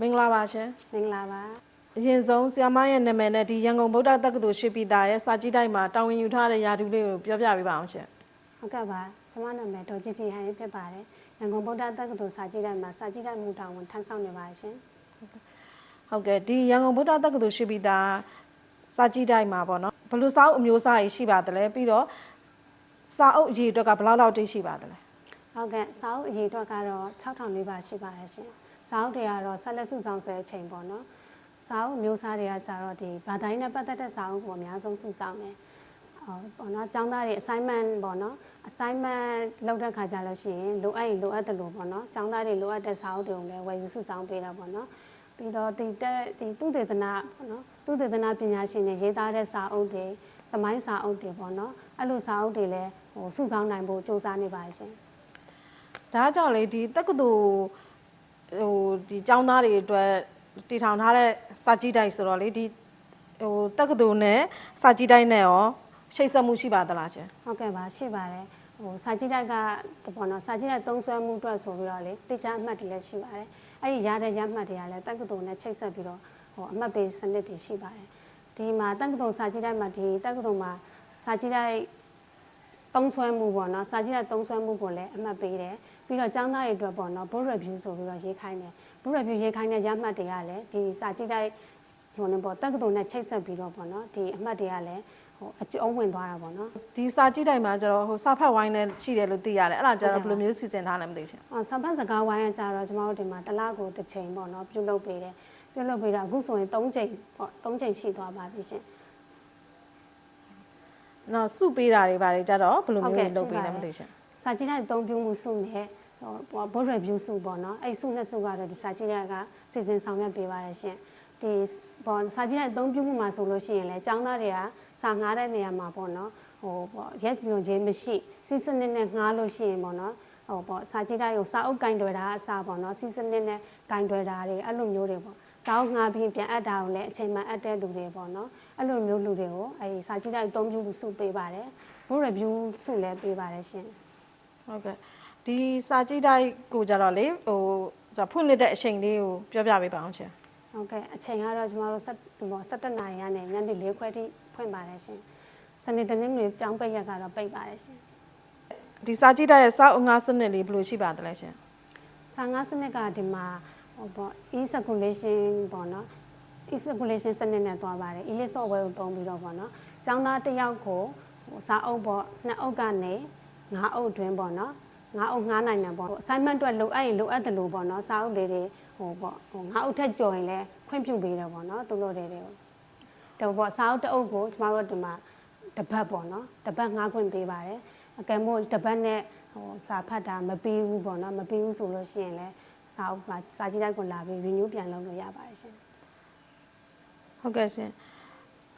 မင်္ဂလာပါရှင်မင်္ဂလာပါအရင်ဆုံးဆရာမရဲ့နာမည်နဲ့ဒီရန်ကုန်ဗုဒ္ဓတက္ကသိုလ်ရွှေပြည်သားရဲ့စာကြည့်တိုက်မှာတာဝန်ယူထားတဲ့ယာတူလေးကိုပြောပြပေးပါအောင်ရှင်ဟုတ်ကဲ့ပါကျမနာမည်ဒေါ်ကြည်ကြည်ဟန်ဖြစ်ပါတယ်ရန်ကုန်ဗုဒ္ဓတက္ကသိုလ်စာကြည့်တိုင်းမှာစာကြည့်တိုင်းမူတောင်ဝန်ထမ်းဆောင်နေပါရှင်ဟုတ်ကဲ့ဒီရန်ကုန်ဗုဒ္ဓတက္ကသိုလ်ရွှေပြည်သားစာကြည့်တိုက်မှာပေါ့နော်ဘယ်လိုစာအုပ်အမျိုးအစားကြီးရှိပါသလဲပြီးတော့စာအုပ်အရေးအတွက်ကဘယ်လောက်လောက်တိတ်ရှိပါသလဲဟုတ်ကဲ့စာအုပ်အရေးအတွက်ကတော့6000လေးပါရှိပါတယ်ရှင် စာအုပ်တွေကတော့ဆက်လက်စုဆောင်ဆဲအချိန်ပေါ့နော်စာအုပ်မျိုးစားတွေကကြတော့ဒီဗာတိုင်းနဲ့ပတ်သက်တဲ့စာအုပ်ကိုအများဆုံးစုဆောင်တယ်ဟောပေါ့နော်ကျောင်းသားတွေ assignment ပေါ့နော် assignment လုပ်တဲ့ခါကြလို့ရှိရင်လိုအပ်ရင်လိုအပ်တယ်လို့ပေါ့နော်ကျောင်းသားတွေလိုအပ်တဲ့စာအုပ်တွေကိုလည်းဝယ်ယူစုဆောင်ပေးတာပေါ့နော်ပြီးတော့ဒီတက်ဒီသူတေသနာပေါ့နော်သူတေသနာပညာရှင်တွေရေးသားတဲ့စာအုပ်တွေသမိုင်းစာအုပ်တွေပေါ့နော်အဲ့လိုစာအုပ်တွေလည်းဟိုစုဆောင်းနိုင်ဖို့စူးစမ်းနေပါရှင်ဒါကြောင့်လေဒီတက္ကသိုလ် ဟိုဒီကျောင်းသားတွေအတွက်တည်ထောင်ထားတဲ့စာကြည့်တိုက်ဆိုတော့လေဒီဟိုတက္ကသိုလ်နဲ့စာကြည့်တိုက်နဲ့ရောချိတ်ဆက်မှုရှိပါသလားရှင်ဟုတ်ကဲ့ပါရှိပါတယ်ဟိုစာကြည့်တိုက်ကပေါ့နော်စာကြည့်တိုက်သုံးဆွဲမှုအတွက်ဆိုပြီးတော့လေတိကျအမှတ်တွေလည်းရှိပါတယ်အဲ့ဒီရတဲ့ရမှတ်တွေကလည်းတက္ကသိုလ်နဲ့ချိတ်ဆက်ပြီးတော့ဟိုအမှတ်ပေးစနစ်တွေရှိပါတယ်ဒီမှာတက္ကသိုလ်စာကြည့်တိုက်မှာဒီတက္ကသိုလ်မှာစာကြည့်တိုက်သုံးဆွဲမှုပေါ့နော်စာကြည့်တဲ့သုံးဆွဲမှုကိုလည်းအမှတ်ပေးတယ် ပြီးတော့ကျောင်းသားတွေအတွက်ပေါ့နော် book review ဆိုပြီးတော့ရေးခိုင်းတယ် book review ရေးခိုင်းတဲ့ရမှတ်တွေကလည်းဒီစာကြည့်တဲ့ဆိုနေပေါ့တက္ကသိုလ်နဲ့ချိတ်ဆက်ပြီးတော့ပေါ့နော်ဒီအမှတ်တွေကလည်းဟိုအကျုံးဝင်သွားတာပေါ့နော်ဒီစာကြည့်တိုက်မှာကျတော့ဟိုစာဖတ်ဝိုင်းနဲ့ရှိတယ်လို့သိရတယ်အဲ့ဒါကျတော့ဘယ်လိုမျိုးစီစဉ်ထားလဲမသိဘူးရှင်အော်စပတ်စကားဝိုင်းကကြတော့ကျွန်တော်တို့ဒီမှာတစ်လကိုတစ်ချိန်ပေါ့နော်ပြုလုပ်ပေးတယ်ပြုလုပ်ပေးတာအခုဆိုရင်3ချိန်ပေါ့3ချိန်ရှိသွားပါပြီရှင်နောက်စုပေးတာတွေပါတယ်ကျတော့ဘယ်လိုဟုတ်မျိုးကဲ့လုပ်ပေးလဲရှိမပါတယ်သိဘူးရှင် စာကြည့်တဲ့အသုံးပြုမှုစုနဲ့ဟို board review စုပေါ့နော်အဲ့စုနဲ့စုကတော့ဒီစာကြည့်တဲ့ကစီစဉ်ဆောင်ရွက်ပေးပါတယ်ရှင်ဒီပေါ့စာကြည့်တဲ့အသုံးပြုမှုမှာဆိုလို့ရှိရင်လည်းចောင်းသားတွေကစာငားတဲ့နေရာမှာပေါ့နော်ဟိုပေါ့ရက်ညွန်ခြင်းမရှိစီစနစ်နဲ့ငားလို့ရှိရင်ပေါ့နော်ဟိုပေါ့စာကြည့်တဲ့ကိုစာအုပ်ကင်တွယ်တာအစားပေါ့နော်စီစနစ်နဲ့ကင်တွယ်တာတွေအဲ့လိုမျိုးတွေပေါ့စာအုပ်ငားပြီးပြန်အပ်တာကိုလည်းအချိန်မှအပ်တဲ့လူတွေပေါ့နော်အဲ့လိုမျိုးလူတွေကိုအဲ့ဒီစာကြည့်တဲ့အသုံးပြုမှုစုပေးပါတယ် board review စုလည်းပေးပါတယ်ရှင် ဟုတ်ကဲ့ဒီစာကြည့်တိုက်ကိုကျတော့လေဟိုကျဖွင့်လက်တဲ့အချိန်လေးကိုပြောပြပေးပါအောင်ရှင်ဟုတ်ကဲ့အချိန်ကတော့ကျမတို့7ပေါ့17နာရီကနေညနေ4ခွဲထိဖွင့်ပါတယ်ရှင်စနေတနင်္ဂနွေကျောင်းပိတ်ရက်ကတော့ပိတ်ပါတယ်ရှင်ဒီစာကြည့်တိုက်ရဲ့စာအုပ်ငါးစနစ်လေးဘယ်လိုရှိပါသလဲရှင်ဆာငါစနစ်ကဒီမှာဟိုပေါ့ e-circulation ပေါ့နော် e-circulation စနစ်နဲ့တွားပါတယ် e-list software ကိုသုံးပြီးတော့ပေါ့နော်ကျောင်းသားတစ်ယောက်ကိုဟိုစာအုပ်ပေါ့နှစ်အုပ်ကနေ ငါးအုပ်တွင်းပေါ့နော်ငါးအုပ်ငါးနိုင်တယ်ပေါ့ assignment အတွက်လိုအပ်ရင်လိုအပ်တယ်လို့ပေါ့နော်စာအုပ်လေးတွေဟိုပေါ့ဟိုငါးအုပ်ထက်ကျော်ရင်လည်းခွင့်ပြုပေးတယ်ပေါ့နော်သူတို့တွေကိုတော့ပေါ့စာအုပ်တစ်အုပ်ကိုကျမတို့ဒီမှာတစ်ပတ်ပေါ့နော်တစ်ပတ်ငှားခွင့်ပေးပါတယ်အကယ်မို့တစ်ပတ်နဲ့ဟိုစာဖတ်တာမပြီးဘူးပေါ့နော်မပြီးဘူးဆိုလို့ရှိရင်လည်းစာအုပ်မှာစာကြည့်တိုက်ကိုလာပြီး renew ပြန်လုပ်လို့ရပါတယ်ရှင်ဟုတ်ကဲ့ရှင်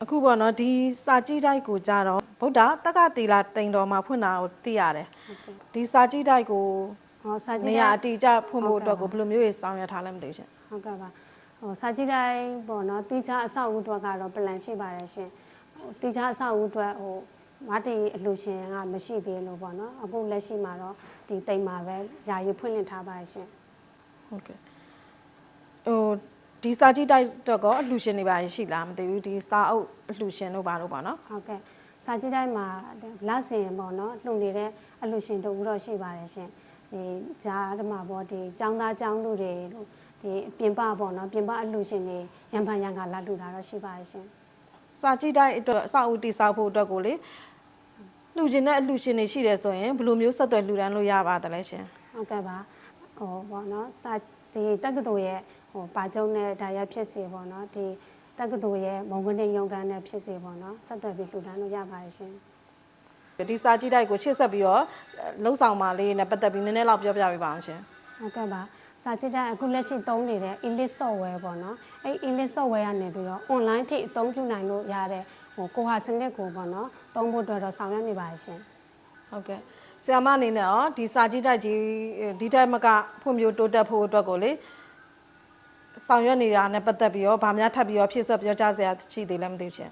အခုပေါ့နော်ဒီစာကြည့်တိုက်ကိုကြတော့ ဗုဒ္ဓတက္ကသီလာတိန်တော်မှာဖွင့်တာကိုသိရတယ်ဟုတ်ကဲ့ဒီစာကြည့်တိုက်ကိုဟောစာကြနေည့်ရာတိုအတီကျဖွင့်ဖို့အတွက်ကိုဘယ်လိုမျိုးတွေစောင့်ရထားလဲမသိဘူးရှင်ဟုတ်ကဲ့ပါဟိုစာကြည့်တိုက်ပေါ့နော်တီချာအဆောက်အဦအတွက်ကတော့ plan ရှိပါတယ်ရှင်ဟိုတီချာအဆောက်အဦအတွက်ဟိုမတီအလှူရှင်ကမရှိသေးလို့ပေါ့နော်အခုလက်ရှိမှာတော့ဒီတိမ်မှာပဲယာယီဖွင့်လှစ်ထားပါတယ်ရှင်ဟုတ်ကဲ့ဟိုဒီစာကြည့်တိုက်တော့ကောအလှူရှင်တွေပါရှိလားမသိဘူးဒီစာအုပ်အလှူရှင်တို့ပါတော့ပါနော်ဟုတ်ကဲ့ စာကြည့်တိုင်းမှာလက်စင်ပေါ့နော်လှုပ်နေတဲ့အလှရှင်တို့တော့ရှိပါတယ်ရှင်ဒီဂျာဓမ္မပေါ့ဒီចောင်းသားចောင်းလူတွေလို့ဒီပြင်ပပေါ့နော်ပြင်ပအလှရှင်တွေရံဖန်ရံကလာလှူတာတော့ရှိပါတယ်ရှင်စာကြည့်တိုက်အတွက်အစာအုပ်တိစောက်ဖို့အတွက်ကိုလေလှူရှင်တဲ့အလှူရှင်တွေရှိတယ်ဆိုရင်ဘယ်လိုမျိုးဆက်သွယ်လှူဒန်းလို့ရပါသလဲရှင်ဟုတ်ကဲ့ပါဟိုပေါ့နော်စာဒီတက္ကသိုလ်ရဲ့ဟိုပါကျုံနဲ့ဒါရဖြစ်စေပေါ့နော်ဒီ တက္ကသိုလ်ရဲ့မုံခွန်းနဲ့ရုံကန်းနဲ့ဖြစ်စေပေါ့နော်ဆက်သွယ်ပြီးလှူဒန်းလို့ရပါတယ်ရှင်ဒီစာကြည့်တိုက်ကိုရှေ့ဆက်ပြီးတော့လှုပ်ဆောင်ပါလေးနဲ့ပတ်သက်ပြီးနည်းနည်းလောက်ပြောပြပေးပါအောင်ရှင်ဟုတ်ကဲ့ပါစာကြည့်တဲ့အခုလက်ရှိသုံးနေတဲ့ elite software ပေါ့နော်အဲ့ elite software ကနေပြီးတော့ online ထိအသုံးပြုနိုင်လို့ရတဲ့ဟိုကိုဟာစနစ်ကိုပေါ့နော်သုံးဖို့အတွက်တော့ဆောင်ရွက်နေပါတယ်ရှင်ဟုတ်ကဲ့ဆရာမအနေနဲ့ရောဒီစာကြည့်တိုက်ကြီးဒီတိုင်မကဖွံ့ဖြိုးတိုးတက်ဖို့အတွက်ကိုလေ ဆောင်ရွက်နေတာနဲ့ပတ်သက်ပြီးတော့ဗာများထပ်ပြီးတော့ဖြည့်ဆွတ်ပြောကြားစရာရှိသေးလဲမသိဘူးရှင်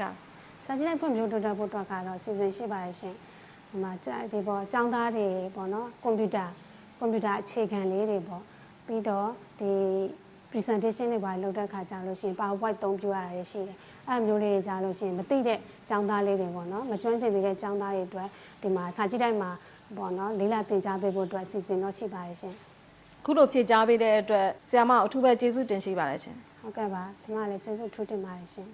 ဒါ စာကြည့်တဲ့ဖွံ့ဖြိုးတိုးတက်ဖို့အတွက်ကတော့စီစဉ်ရှိပါတယ်ရှင်ဟိုမှာကြာဒီပေါ့ចောင်းသားတွေပေါ့နော်ကွန်ပျူတာကွန်ပျူတာအခြေခံလေးတွေပေါ့ ပြီးတော့ဒီ presentation တွေပါလုပ်တဲ့ခါကျလို့ရှိရင် PowerPoint သုံးပြရတာတွေရှိတယ်အဲ့လိုမျိုးလေးတွေကြာလို့ရှိရင်မသိတဲ့ចောင်းသားလေးတွေပေါ့နော်မကျွမ်းကျင်သေးတဲ့ចောင်းသားတွေအတွက်ဒီမှာစာကြည့်တိုင်းမှာပေါ့နော်လေးလာသင်ကြားပေးဖို့အတွက်အစီအစဉ်တော့ရှိပါတယ်ရှင် ခုလိုဖြည့်ကြားပေးတဲ့အတွက်ဆရာမအထူးပဲကျေးဇူးတင်ရှိပါတယ်ရှင်ဟုတ်ကဲ့ပါကျွန်မလည်းကျေးဇူးထူးတင်ပါတယ်ရှင်